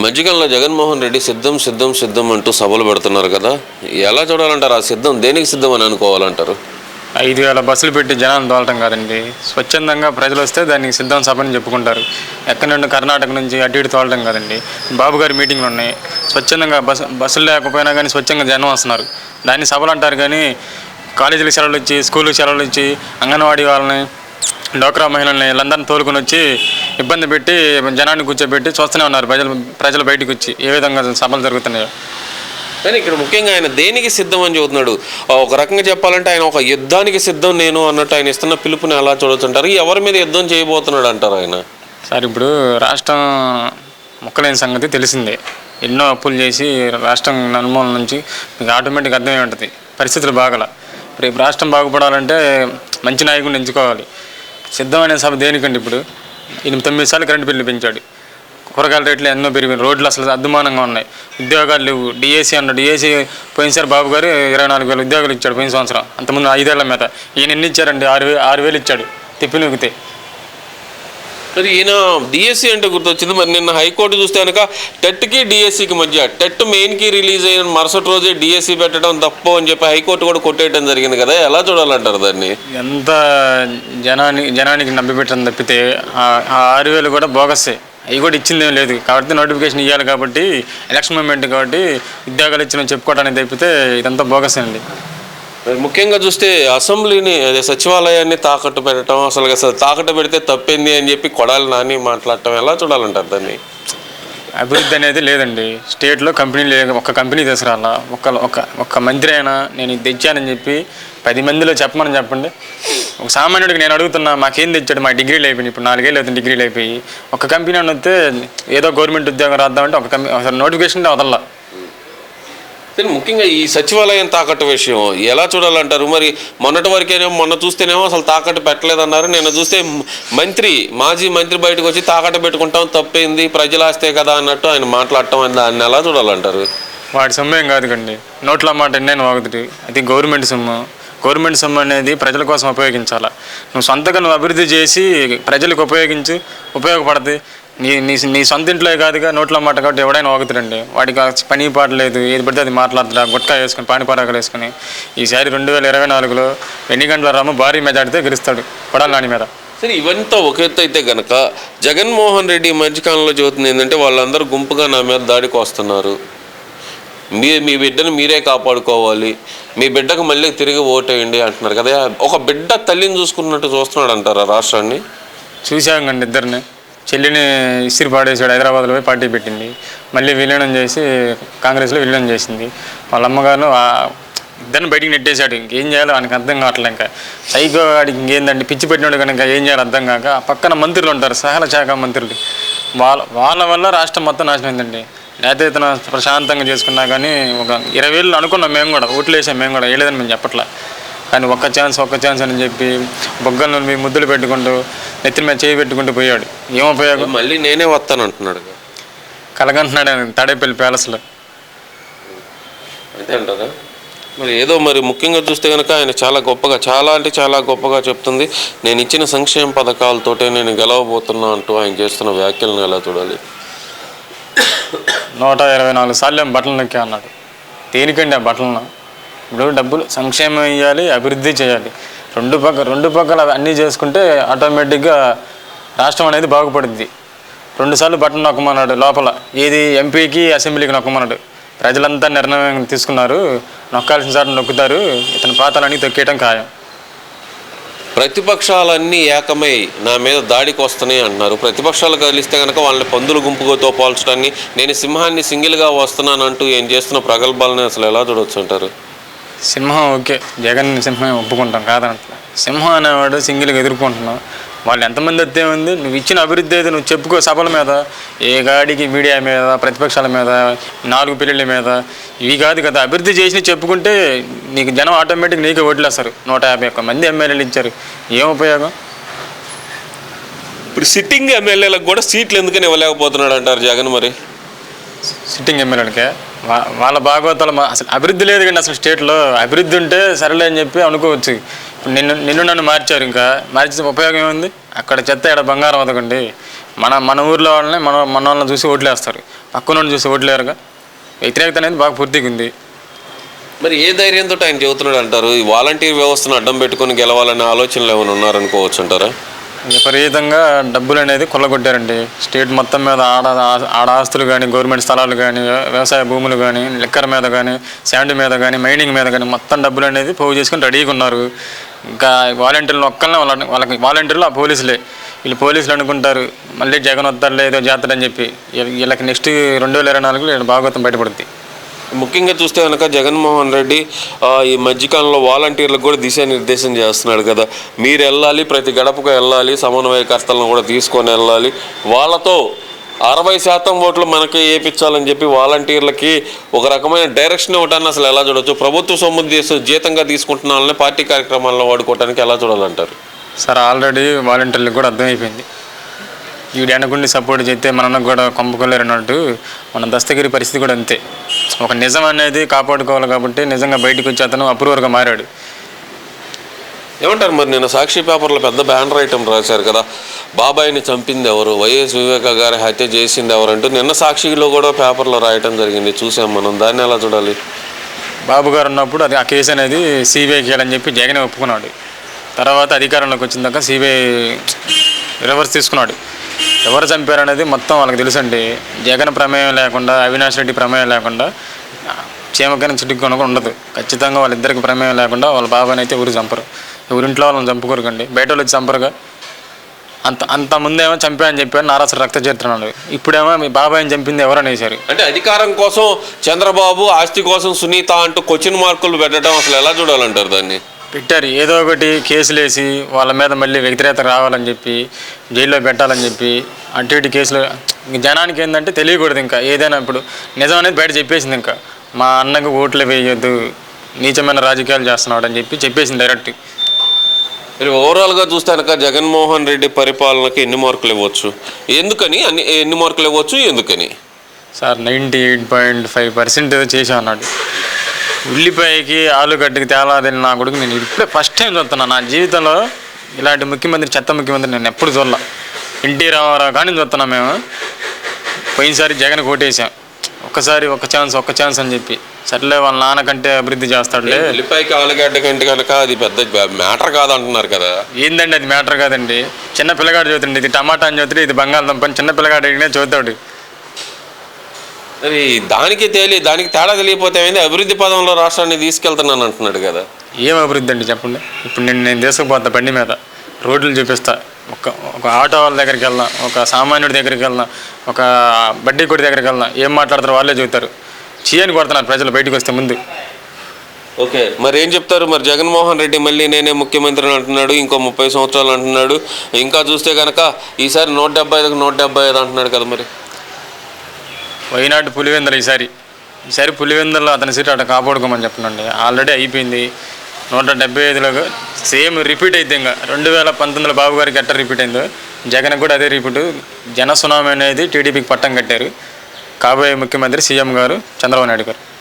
ఈ మధ్యకాలంలో జగన్మోహన్ రెడ్డి సిద్ధం సిద్ధం సిద్ధం అంటూ సభలు పెడుతున్నారు కదా. ఎలా చూడాలంటారు? ఆ సిద్ధం దేనికి సిద్ధం అని అనుకోవాలంటారు? ఐదు వేల బస్సులు పెట్టి జనాలు తోలటం కాదండి. స్వచ్ఛందంగా ప్రజలు వస్తే దానికి సిద్ధం సభని చెప్పుకుంటారు. ఎక్కడి నుండి కర్ణాటక నుంచి అటు ఇటు తోలటం కాదండి. బాబు గారి మీటింగ్లు ఉన్నాయి. స్వచ్ఛందంగా బస్సు బస్సులు లేకపోయినా కానీ స్వచ్ఛంగా జనం వస్తున్నారు. దాన్ని సభలు అంటారు కానీ కాలేజీలకు సెలవులు ఇచ్చి స్కూళ్ళకి సెలవులు ఇచ్చి అంగన్వాడీ వాళ్ళని డోక్రా మహిళల్ని వీళ్ళందరినీ తోలుకొని వచ్చి ఇబ్బంది పెట్టి జనాన్ని కూర్చోబెట్టి చూస్తూనే ఉన్నారు. ప్రజలు ప్రజలు బయటకు వచ్చి ఏ విధంగా సభలు జరుగుతున్నాయో. కానీ ఇక్కడ ముఖ్యంగా ఆయన దేనికి సిద్ధం అని చెబుతున్నాడు? ఆ, ఒక రకంగా చెప్పాలంటే ఆయన ఒక యుద్ధానికి సిద్ధం నేను అన్నట్టు ఆయన ఇస్తున్న పిలుపుని ఎలా చూడొచ్చుంటారు. ఎవరి మీద యుద్ధం చేయబోతున్నాడు అంటారు ఆయన? సార్ ఇప్పుడు రాష్ట్రం ముక్కలేని సంగతి తెలిసిందే. ఎన్నో అప్పులు చేసి రాష్ట్రం నలుమూల నుంచి మీకు ఆటోమేటిక్ అర్థమై ఉంటుంది. పరిస్థితులు బాగల. రేపు రాష్ట్రం బాగుపడాలంటే మంచి నాయకుడిని ఎంచుకోవాలి. సిద్ధమైన సభ దేనికండి ఇప్పుడు? ఎనిమిది తొమ్మిది సార్లు కరెంటు బిల్లు పెంచాడు. కూరగాయల రేట్లు ఎన్నో పెరిగినాయి రోడ్లు అసలు అద్దుమానంగా ఉన్నాయి. ఉద్యోగాలు లేవు. డిఏసీ అన్న డిఏసీ పోయినసారి బాబు గారు ఇరవై నాలుగు వేల ఉద్యోగాలు ఇచ్చాడు పోయిన సంవత్సరం. అంతకుముందు ఐదేళ్ళ మీద. ఈయన ఎన్ని ఇచ్చారండి? ఆరు ఆరు వేలు ఇచ్చాడు. తిప్పి నొక్కితే. మరి ఈయన డిఎస్సి అంటే గుర్తొచ్చింది. మరి నిన్న హైకోర్టు చూస్తే కనుక టెట్కి డిఎస్సికి మధ్య టెట్ మెయిన్కి రిలీజ్ అయిన మరుసటి రోజే డిఎస్సి పెట్టడం తప్పు అని చెప్పి హైకోర్టు కూడా కొట్టేయడం జరిగింది కదా. ఎలా చూడాలంటారు దాన్ని? ఎంత జనానికి జనానికి నమ్మిపెట్టడం తప్పితే ఆ- ఆరు వేలు కూడా బోగస్సే అవి కూడా ఇచ్చింది ఏం లేదు. కాబట్టి నోటిఫికేషన్ ఇవ్వాలి కాబట్టి ఎలక్షన్ మూమెంట్ కాబట్టి ఉద్యోగాలు ఇచ్చిన చెప్పుకోవడానికి తప్పితే ఇదంతా బోగస్ అండి. ముఖ్యంగా చూస్తే అసెంబ్లీని అదే సచివాలయాన్ని తాకట్టు పెట్టడం అసలు అసలు తాకట్టు పెడితే తప్పింది అని చెప్పి కొడాలి నాని మాట్లాడటం ఎలా చూడాలంటారు దాన్ని? అభివృద్ధి అనేది లేదండి. స్టేట్లో కంపెనీ లేదు ఒక కంపెనీ తీసుకురాలా. ఒక్క ఒక ఒక్క మంత్రి అయినా నేను ఇది తెచ్చానని చెప్పి పది మందిలో చెప్పమని చెప్పండి. ఒక సామాన్యుడికి నేను అడుగుతున్నా మాకేం తెచ్చాడు? మా డిగ్రీలు అయిపోయినాయి. ఇప్పుడు నాలుగేళ్ళు అవుతుంది డిగ్రీలు అయిపోయి. ఒక కంపెనీ అని వస్తే ఏదో గవర్నమెంట్ ఉద్యోగం రాద్దామంటే ఒక కంపెనీ అసలు నోటిఫికేషన్ వదల్లా. కానీ ముఖ్యంగా ఈ సచివాలయం తాకట్టు విషయం ఎలా చూడాలంటారు? మరి మొన్నటి వరకేనేమో మొన్న చూస్తేనేమో అసలు తాకట్టు పెట్టలేదన్నారు. నేను చూస్తే మంత్రి మాజీ మంత్రి బయటకు వచ్చి తాకట్టు పెట్టుకుంటాం తప్పేంది ప్రజలు ఆస్తే కదా అన్నట్టు ఆయన మాట్లాడటం అని దాన్ని ఎలా చూడాలంటారు? వాడి సొమ్ము ఏం కాదు కండి. నోట్ల మాట ఎన్నైనా ఒకటి అది గవర్నమెంట్ సొమ్ము. గవర్నమెంట్ సొమ్ము అనేది ప్రజల కోసం ఉపయోగించాలా. నువ్వు సొంతగా నువ్వు అభివృద్ధి చేసి ప్రజలకు ఉపయోగించి ఉపయోగపడుతుంది నీ నీ నీ సొంత ఇంట్లో కాదుగా నోట్ల మాట కాబట్టి ఎవడైనా వాగుతాడండి. వాడికి పని పాట లేదు ఏది పడితే అది మాట్లాడుతున్నా గుట్కా వేసుకొని పాని పరాకులు వేసుకొని. ఈసారి రెండు వేల ఇరవై నాలుగులో ఎన్ని గంటల రాము భారీ మెజార్టీతో గెలుస్తాడు కొడాలి నాని మీద. సరే ఇవంతా ఒక ఎత్తు అయితే గనక జగన్మోహన్ రెడ్డి మధ్యకాలంలో చెబుతుంది ఏంటంటే వాళ్ళందరూ గుంపుగా నా మీద దాడికి వస్తున్నారు మీ మీ బిడ్డను మీరే కాపాడుకోవాలి. మీ బిడ్డకు మళ్ళీ తిరిగి ఓటేయండి అంటున్నారు కదా. ఒక బిడ్డ తల్లిని చూసుకున్నట్టు చూస్తున్నాడు అంటారా రాష్ట్రాన్ని? చూసాం కండి ఇద్దరిని. చెల్లిని ఇసిరి పాడేసాడు హైదరాబాద్లో పోయి పార్టీ పెట్టింది. మళ్ళీ విలీనం చేసి కాంగ్రెస్లో విలీనం చేసింది. వాళ్ళ అమ్మగారు ఇద్దరిని బయటికి నెట్టేశాడు. ఇంకేం చేయాలో ఆయనకు అర్థం కావట్లే ఇంకా. సైకో వాడికి ఇంకేందండి పిచ్చి పెట్టినాడు కనుక ఏం చేయాలో అర్థం కాక పక్కన మంత్రులు ఉంటారు సహాయ శాఖ మంత్రులు. వాళ్ళ వాళ్ళ వల్ల రాష్ట్రం మొత్తం నాశనం అయిందండి లేకపోతే ఇతను ప్రశాంతంగా చేసుకున్నా కానీ ఒక ఇరవై వేలు అనుకున్నాం మేము కూడా ఓట్లు వేసాం మేము కూడా వేయలేదని మేము చెప్పట్లా. కానీ ఒక్క ఛాన్స్ ఒక్క ఛాన్స్ అని చెప్పి బొగ్గల నుండి ముద్దులు పెట్టుకుంటూ నెత్తిన మీద చేయి పెట్టుకుంటూ పోయాడు. ఏం ఉపయోగం? మళ్ళీ నేనే వస్తాను అంటున్నాడు. కలగంటున్నాడు ఆయన తాడేపల్లి ప్యాలెస్లో. అంతే అంటారా? మరి ఏదో మరి ముఖ్యంగా చూస్తే కనుక ఆయన చాలా గొప్పగా చాలా అంటే చాలా గొప్పగా చెప్తుంది. నేను ఇచ్చిన సంక్షేమ పథకాలతోటే నేను గెలవబోతున్నా అంటూ ఆయన చేస్తున్న వ్యాఖ్యలను ఎలా చూడాలి? నూట ఇరవై నాలుగు సార్లు బట్టలు నొక్కా అన్నాడు. దేనికండి ఆ బట్టలను ఇప్పుడు డబ్బులు సంక్షేమం ఇవ్వాలి అభివృద్ధి చేయాలి. రెండు పక్క రెండు పక్కల అన్నీ చేసుకుంటే ఆటోమేటిక్గా రాష్ట్రం అనేది బాగుపడుద్ది. రెండుసార్లు బట్టన్ నొక్కమన్నాడు లోపల. ఏది ఎంపీకి అసెంబ్లీకి నొక్కమన్నాడు. ప్రజలంతా నిర్ణయం తీసుకున్నారు. నొక్కాల్సిన సార్లు నొక్కుతారు. ఇతని పాతాలన్నీ తొక్కేయటం ఖాయం. ప్రతిపక్షాలన్నీ ఏకమై నా మీద దాడికి వస్తున్నాయి అంటున్నారు. ప్రతిపక్షాలు కలిస్తే కనుక వాళ్ళని పందుల గుంపుతో పోల్చడాన్ని నేను సింహాన్ని సింగిల్గా వస్తున్నానంటూ ఏం చేస్తున్న ప్రగల్భాలని అసలు ఎలా చూడొచ్చు అంటారు? సింహం ఓకే జగన్ సింహం ఒప్పుకుంటాం కాదంటే సింహం అనేవాడు సింగిల్గా ఎదుర్కొంటున్నాం. వాళ్ళు ఎంతమంది అయితే ఉంది? నువ్వు ఇచ్చిన అభివృద్ధి అయితే నువ్వు చెప్పుకో సభల మీద ఏ గాడికి మీడియా మీద ప్రతిపక్షాల మీద నాలుగు పిల్లల మీద. ఇవి కాదు కదా అభివృద్ధి చేసి చెప్పుకుంటే నీకు జనం ఆటోమేటిక్ నీకే ఓట్లేస్తారు. నూట యాభై ఒక్క మంది ఎమ్మెల్యేలు ఇచ్చారు. ఏం ఉపయోగం? ఇప్పుడు సిట్టింగ్ ఎమ్మెల్యేలకు కూడా సీట్లు ఎందుకని ఇవ్వలేకపోతున్నాడు అంటారు జగన్ మరి? సిట్టింగ్ ఎమ్మెల్యేలకే. వా- వాళ్ళ భాగవతాలు అసలు అభివృద్ధి లేదు కానీ అసలు స్టేట్లో అభివృద్ధి ఉంటే సరేలే అని చెప్పి అనుకోవచ్చు. ఇప్పుడు నిన్ను నిన్ను నన్ను మార్చారు ఇంకా. మార్చిన ఉపయోగం ఏముంది? అక్కడ చెత్త ఇక్కడ బంగారం అదకండి మన మన ఊర్లో వాళ్ళని మన మన వాళ్ళని చూసి ఓట్లేస్తారు. పక్కన చూసి ఓట్లేరుగా. వ్యతిరేకత అనేది బాగా పూర్తిగా ఉంది. మరి ఏ ధైర్యంతో ఆయన చెబుతున్నాడు అంటారు? ఈ వాలంటీర్ వ్యవస్థను అడ్డం పెట్టుకొని గెలవాలనే ఆలోచనలు ఏమైనా ఉన్నారనుకోవచ్చు అంటారా? విపరీతంగా డబ్బులు అనేది కొల్లగొట్టారండి. స్టేట్ మొత్తం మీద ఆడ ఆడ ఆస్తులు కానీ గవర్నమెంట్ స్థలాలు కానీ వ్యవసాయ భూములు కానీ లిక్కర్ మీద కానీ శాండ్ మీద కానీ మైనింగ్ మీద కానీ మొత్తం డబ్బులు అనేది పోగు చేసుకుని రెడీగా ఉన్నారు. ఇంకా వాలంటీర్లు ఒక్కళ్ళనే వాళ్ళ వాళ్ళకి వాలంటీర్లు ఆ పోలీసులే. వీళ్ళు పోలీసులు అనుకుంటారు మళ్ళీ జగన్ వస్తారులే ఏదో అని చెప్పి. వీళ్ళకి నెక్స్ట్ రెండు వేల ఇరవై నాలుగులో వీళ్ళ భాగవతం బయటపడుద్ది. ముఖ్యంగా చూస్తే కనుక జగన్మోహన్ రెడ్డి ఈ మధ్యకాలంలో వాలంటీర్లకు కూడా దిశానిర్దేశం చేస్తున్నాడు కదా. మీరు వెళ్ళాలి ప్రతి గడపకు వెళ్ళాలి సమన్వయకర్తలను కూడా తీసుకొని వెళ్ళాలి. వాళ్ళతో అరవై శాతం ఓట్లు మనకి వేయించాలని చెప్పి వాలంటీర్లకి ఒక రకమైన డైరెక్షన్ ఇవ్వడాన్ని అసలు ఎలా చూడొచ్చు? ప్రభుత్వ సొమ్ము జీతంగా తీసుకుంటున్న వాళ్ళని పార్టీ కార్యక్రమాల్లో వాడుకోవడానికి ఎలా చూడాలంటారు? సార్ ఆల్రెడీ వాలంటీర్లకు కూడా అర్థమైపోయింది. వీడు వెనకుండి సపోర్ట్ చేస్తే మనకు కూడా కొంపకోలేరు అన్నట్టు మన దస్తగిరి పరిస్థితి కూడా అంతే. ఒక నిజం అనేది కాపాడుకోవాలి కాబట్టి నిజంగా బయటకు వచ్చి అతను అప్రూవర్గా మారాడు. ఏమంటారు మరి నేను సాక్షి పేపర్లో పెద్ద బ్యానర్ ఐటమ్ రాశారు కదా? బాబాయిని చంపింది ఎవరు? వైఎస్ వివేక గారి హత్య చేసింది ఎవరు అంటూ నిన్న సాక్షిలో కూడా పేపర్లో రాయటం జరిగింది. చూసాం మనం. దాన్ని ఎలా చూడాలి? బాబు గారు ఉన్నప్పుడు అది ఆ కేసు అనేది సిబిఐకి చేయాలని చెప్పి జగన్ ఒప్పుకున్నాడు. తర్వాత అధికారంలోకి వచ్చిన దాకా సిబిఐ రివర్స్ తీసుకున్నాడు. ఎవరు చంపారు అనేది మొత్తం వాళ్ళకి తెలుసండి. జగన్ ప్రమేయం లేకుండా అవినాష్ రెడ్డి ప్రమేయం లేకుండా చీమకైనా చిట్టుకొని కూడా ఉండదు. ఖచ్చితంగా వాళ్ళిద్దరికి ప్రమేయం లేకుండా వాళ్ళ బాబాని అయితే ఎవరు చంపరు. ఎవరింట్లో వాళ్ళని చంపుకోరుకండి బయట వాళ్ళు వచ్చి చంపరుగా. అంత అంత ముందేమో చంపా అని చెప్పారు నారాసు రక్త చేస్తున్నాడు ఇప్పుడేమో మీ బాబాయిని చంపింది ఎవరు అనేసారు అంటే అధికారం కోసం చంద్రబాబు ఆస్తి కోసం సునీత అంటూ క్వశ్చన్ మార్కులు పెట్టడం అసలు ఎలా చూడాలంటారు దాన్ని? పెట్టారు. ఏదో ఒకటి కేసులు వేసి వాళ్ళ మీద మళ్ళీ వ్యతిరేకత రావాలని చెప్పి జైల్లో పెట్టాలని చెప్పి అటు ఇటు కేసులు జనానికి ఏంటంటే తెలియకూడదు ఇంకా. ఏదైనా ఇప్పుడు నిజం అనేది బయట చెప్పేసింది ఇంకా. మా అన్నకు ఓట్లు వేయొద్దు నీచమైన రాజకీయాలు చేస్తున్నాడు అని చెప్పి చెప్పేసింది డైరెక్ట్ మరి ఓవరాల్గా చూస్తే కనుక జగన్మోహన్ రెడ్డి పరిపాలనకి ఎన్ని మార్కులు ఇవ్వచ్చు? ఎందుకని? అన్ని ఎన్ని మార్కులు ఇవ్వచ్చు? ఎందుకని? Sir ninety eight point five percent ఏదో చేసా అన్నాడు. ఉల్లిపాయకి ఆలుగడ్డకి తేలాదని నా కొడుకు నేను ఇప్పుడే ఫస్ట్ టైం చూస్తున్నా నా జీవితంలో ఇలాంటి ముఖ్యమంత్రి చెత్త ముఖ్యమంత్రి నేను ఎప్పుడు చూడాల. ఎన్టీ రామారావు కానీ చూస్తున్నా మేము. పోయినసారి జగన్ కోటేసాం ఒక్కసారి ఒక్క ఛాన్స్ ఒక్క ఛాన్స్ అని చెప్పి. సర్లే వాళ్ళ నాన్నకంటే అభివృద్ధి చేస్తాడులే. ఉల్లిపాయకి ఆలుగడ్డ కంటే కనుక అది పెద్ద మ్యాటర్ కాదంటున్నారు కదా. ఏందండి అది మ్యాటర్ కాదండి? చిన్న పిల్లగాడు చదువుతుండే ఇది టమాటా అని చదువుతుంటే ఇది బంగాళదుంప అని చిన్న పిల్లగాడు అడిగినా చదువుతాడు. దానికి తేలి దానికి తేడా తెలియకపోతే ఏమైంది? అభివృద్ధి పదంలో రాష్ట్రాన్ని తీసుకెళ్తున్నాను అంటున్నాడు కదా. ఏం అభివృద్ధి అండి చెప్పండి? ఇప్పుడు నేను నేను తీసుకుపోతా బండి మీద. రోడ్లు చూపిస్తా. ఒక ఒక ఆటో వాళ్ళ దగ్గరికి వెళ్దాం ఒక సామాన్యుడి దగ్గరికి వెళ్దాం ఒక బడ్డీ కొడి దగ్గరికి వెళ్దాం ఏం మాట్లాడతారో వాళ్ళే చెబుతారు. చీయని కొడుతున్నారు ప్రజలు బయటకు వస్తే ముందు. ఓకే మరి ఏం చెప్తారు? మరి జగన్మోహన్ రెడ్డి మళ్ళీ నేనే ముఖ్యమంత్రిని అంటున్నాడు ఇంకో ముప్పై సంవత్సరాలు అంటున్నాడు. ఇంకా చూస్తే కనుక ఈసారి నూట డెబ్బై ఐదుకు నూట డెబ్బై ఐదు అంటున్నాడు కదా మరి. వైనాడు పులివెందలు ఈసారి. ఈసారి పులివెందుల్లో అతని సీట్ అటు కాపాడుకోమని చెప్పండి ఆల్రెడీ అయిపోయింది. నూట డెబ్బై ఐదులో సేమ్ రిపీట్ అయితే ఇంకా. రెండు వేల పంతొమ్మిదిలో బాబు గారికి ఎట్ట రిపీట్ అయిందో జగన్ కూడా అదే రిపీట్. జనసునామీ అనేది టీడీపీకి పట్టం కట్టారు. కాబోయే ముఖ్యమంత్రి సీఎం గారు చంద్రబాబు నాయుడు గారు.